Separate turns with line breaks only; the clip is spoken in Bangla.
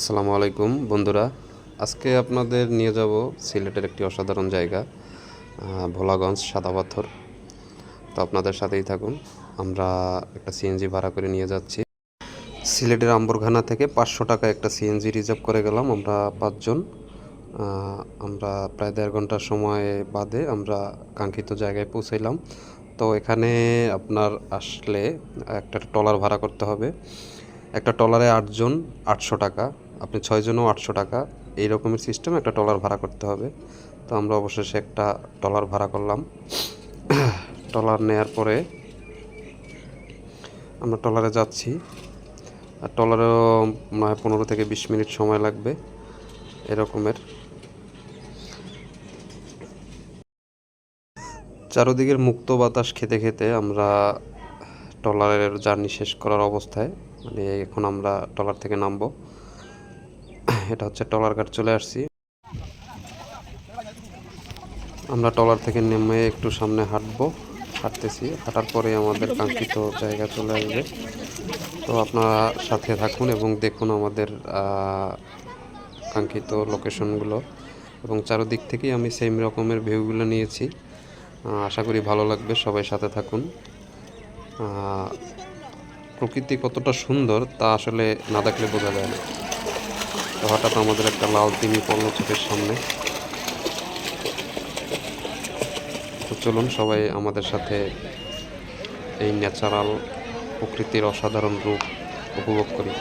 আসসালামু আলাইকুম, বন্ধুরা। আজকে আপনাদের নিয়ে যাব সিলেটের একটি অসাধারণ জায়গা ভোলাগঞ্জ সাদা পাথর। তো আপনাদের সাথেই থাকুন, আমরা একটা সিএনজি ভাড়া করে নিয়ে যাচ্ছি। সিলেটের আম্বরখানা থেকে পাঁচশো টাকা একটা সিএনজি রিজার্ভ করে গেলাম আমরা পাঁচজন। আমরা প্রায় দেড় ঘণ্টার সময় বাদে আমরা কাঙ্ক্ষিত জায়গায় পৌঁছাইলাম। তো এখানে আপনার আসলে একটা ট্রলার ভাড়া করতে হবে। একটা ট্রলারে আটজন, আটশো টাকা। আপনি ছয়জনও আটশো টাকা, এই রকমের সিস্টেম একটা ট্রলার ভাড়া করতে হবে। তো আমরা অবশেষে একটা ট্রলার ভাড়া করলাম। ট্রলার নেয়ার পরে আমরা ট্রলারে যাচ্ছি। আর ট্রলারেও মনে হয় পনেরো থেকে বিশ মিনিট সময় লাগবে এরকমের চারদিকের মুক্ত বাতাস খেতে খেতে আমরা ট্রলারের জার্নি শেষ করার অবস্থায় মানে এখন আমরা ট্রলার থেকে নামবো। এটা হচ্ছে ট্রলার ঘাট চলে আসছি। আমরা ট্রলার থেকে নেমে একটু সামনে হাঁটবো, হাঁটতেছি, হাঁটার পরে আমাদের কাঙ্ক্ষিত জায়গা চলে আসবে। তো আপনারা সাথে থাকুন এবং দেখুন আমাদের কাঙ্ক্ষিত লোকেশনগুলো। এবং চারোদিক থেকেই আমি সেম রকমের ভিউগুলো নিয়েছি। আশা করি ভালো লাগবে, সবাই সাথে থাকুন। প্রকৃতি কতটা সুন্দর তা আসলে না দেখলে বোঝা যায় না। তো হঠাৎ আমাদের একটা লাল তিমি পড়ল চোখের সামনে। তো চলুন সবাই আমাদের সাথে এই ন্যাচারাল প্রকৃতির অসাধারণ রূপ উপভোগ করি।